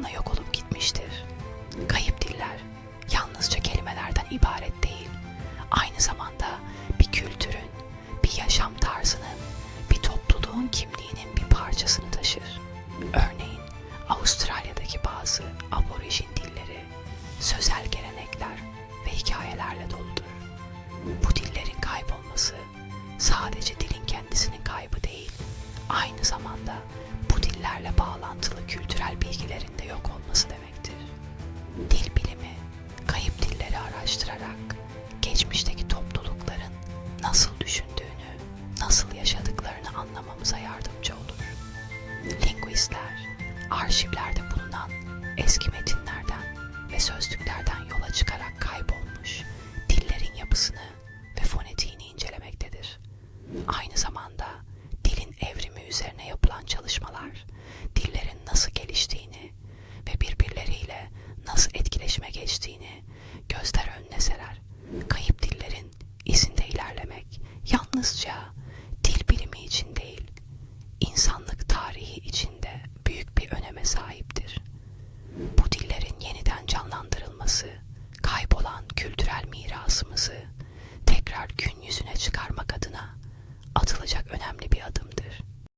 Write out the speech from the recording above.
zamanla yok olup gitmiştir. Kayıp diller yalnızca kelimelerden ibaret değil, aynı zamanda bir kültürün, bir yaşam tarzının, bir topluluğun kimliğinin bir parçasını taşır. Örneğin Avustralya'daki bazı aborijin dilleri, sözel gelenekler ve hikayelerle doludur. Bu dillerin kaybolması sadece dilin kendisinin kaybı değil, aynı zamanda bağlantılı kültürel bilgilerin de yok olması demektir. Dil bilimi, kayıp dilleri araştırarak geçmişteki toplulukların nasıl düşündüğünü, nasıl yaşadıklarını anlamamıza yardımcı olur. Linguistler, arşivlerde bulunan eski metinlerden ve sözlüklerden gözler önüne serer. Kayıp dillerin izinde ilerlemek yalnızca dil bilimi için değil, insanlık tarihi içinde büyük bir öneme sahiptir. Bu dillerin yeniden canlandırılması, kaybolan kültürel mirasımızı tekrar gün yüzüne çıkarmak adına atılacak önemli